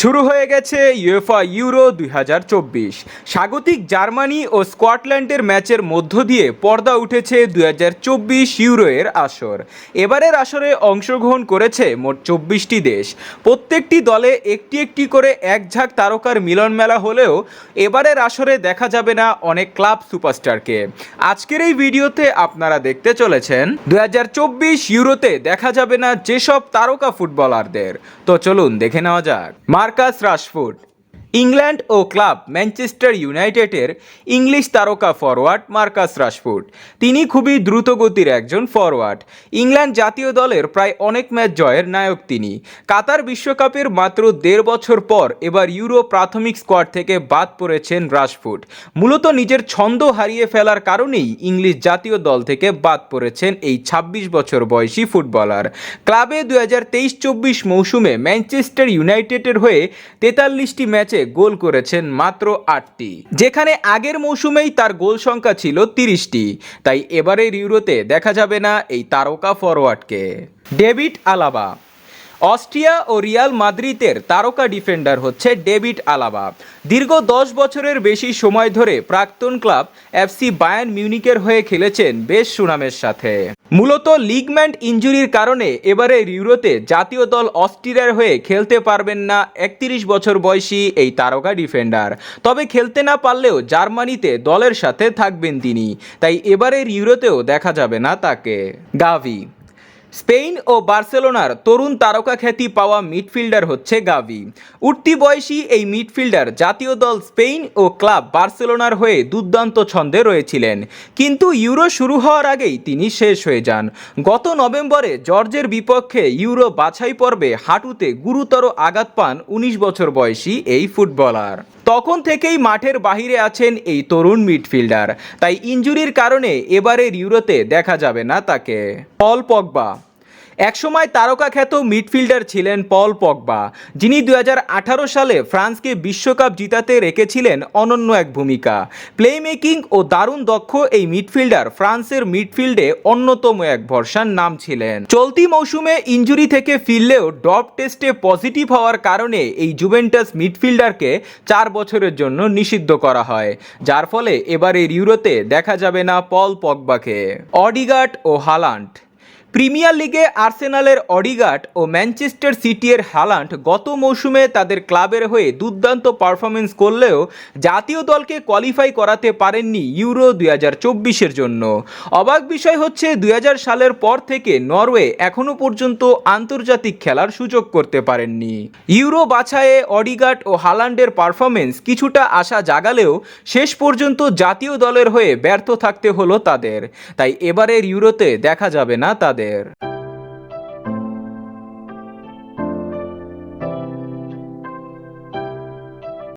শুরু হয়ে গেছে ইউএফা ইউরো দুই স্বাগতিক জার্মানি ও স্কটল্যান্ডের ম্যাচের মধ্য দিয়ে পর্দা উঠেছে দুই ইউরো এর আসর। এবারের আসরে অংশগ্রহণ করেছে মোট চব্বিশটি দেশ। প্রত্যেকটি দলে একটি একটি করে এক ঝাঁক তারকার মিলন মেলা হলেও এবারের আসরে দেখা যাবে না অনেক ক্লাব সুপারস্টারকে। আজকের এই ভিডিওতে আপনারা দেখতে চলেছেন দুই হাজার চব্বিশ ইউরোতে দেখা যাবে না যেসব তারকা ফুটবলারদের। তো চলুন দেখে নেওয়া যাক। মার্কাস রাশফুড ইংল্যান্ড ও ক্লাব ম্যানচেস্টার ইউনাইটেডের ইংলিশ তারকা ফরওয়ার্ড মার্কাস রাশফুড তিনি খুবই দ্রুতগতির একজন ফরওয়ার্ড ইংল্যান্ড জাতীয় দলের প্রায় অনেক ম্যাচ জয়ের নায়ক তিনি। কাতার বিশ্বকাপের মাত্র দেড় বছর পর এবার ইউরো প্রাথমিক স্কোয়াড থেকে বাদ পড়েছেন রাশফুড মূলত নিজের ছন্দ হারিয়ে ফেলার কারণেই ইংলিশ জাতীয় দল থেকে বাদ পড়েছেন এই ২৬ বছর বয়সী ফুটবলার। ক্লাবে দু হাজার তেইশ চব্বিশ মৌসুমে ম্যানচেস্টার ইউনাইটেডের হয়ে তেতাল্লিশটি ম্যাচে গোল করেছেন মাত্র আটটি, যেখানে আগের মৌসুমেই তার গোল সংখ্যা ছিল তিরিশটি। তাই এবারের ইউরোতে দেখা যাবে না এই তারকা ফরওয়ার্ডকে ডেভিড আলাবা, অস্ট্রিয়া ও রিয়াল মাদ্রিদের তারকা ডিফেন্ডার হচ্ছে ডেভিড আলাবা। দীর্ঘ দশ বছরের বেশি সময় ধরে প্রাক্তন ক্লাব এফসি বায়ান মিউনিকের হয়ে খেলেছেন বেশ সুনামের সাথে। মূলত লিগম্যান্ট ইঞ্জুরির কারণে এবারে ইউরোতে জাতীয় দল অস্ট্রিয়ার হয়ে খেলতে পারবেন না একত্রিশ বছর বয়সী এই তারকা ডিফেন্ডার। তবে খেলতে না পারলেও জার্মানিতে দলের সাথে থাকবেন তিনি। তাই এবারের ইউরোতেও দেখা যাবে না তাকে। গাভি স্পেন ও বার্সেলোনার তরুণ তারকা খ্যাতি পাওয়া মিডফিল্ডার হচ্ছে গাভি। উঠতি বয়সী এই মিডফিল্ডার জাতীয় দল স্পেন ও ক্লাব বার্সেলোনার হয়ে দুর্দান্ত ছন্দে রয়েছিলেন। কিন্তু ইউরো শুরু হওয়ার আগেই তিনি শেষ হয়ে যান। গত নভেম্বরে জর্জের বিপক্ষে ইউরো বাছাই পর্বে হাঁটুতে গুরুতর আঘাত পান উনিশ বছর বয়সী এই ফুটবলার। তখন থেকেই মাঠের বাহিরে আছেন এই তরুণ মিডফিল্ডার। তাই ইঞ্জুরির কারণে এবারের ইউরোতে দেখা যাবে না তাকে। পল পগবা একসময় তারকা খ্যাত মিডফিল্ডার ছিলেন পল পগবা, যিনি দু হাজার আঠারো সালে ফ্রান্সকে বিশ্বকাপ জিতাতে রেখেছিলেন অনন্য এক ভূমিকা। প্লে মেকিং ও দারুণ দক্ষ এই মিডফিল্ডার ফ্রান্সের মিডফিল্ডে অন্যতম এক ভরসার নাম ছিলেন। চলতি মৌসুমে ইঞ্জুরি থেকে ফিরলেও ডপ টেস্টে পজিটিভ হওয়ার কারণে এই জুভেন্টাস মিডফিল্ডারকে চার বছরের জন্য নিষিদ্ধ করা হয়, যার ফলে এবারের ইউরোতে দেখা যাবে না পল পগবাকে। অডিগার্ড ও হালান্ড প্রিমিয়ার লিগে আর্সেনালের অডিগার্ড ও ম্যানচেস্টার সিটির হালান্ড গত মৌসুমে তাদের ক্লাবের হয়ে দুর্দান্ত পারফরমেন্স করলেও জাতীয় দলকে কোয়ালিফাই করাতে পারেননি ইউরো দুই হাজার চব্বিশের জন্য। অবাক বিষয় হচ্ছে দু হাজার সালের পর থেকে নরওয়ে এখনও পর্যন্ত আন্তর্জাতিক খেলার সুযোগ করতে পারেননি। ইউরো বাছায়ে অডিগার্ড ও হালান্ডের পারফরমেন্স কিছুটা আশা জাগালেও শেষ পর্যন্ত জাতীয় দলের হয়ে ব্যর্থ থাকতে হলো তাদের। তাই এবারের ইউরোতে দেখা যাবে না তাদের। there.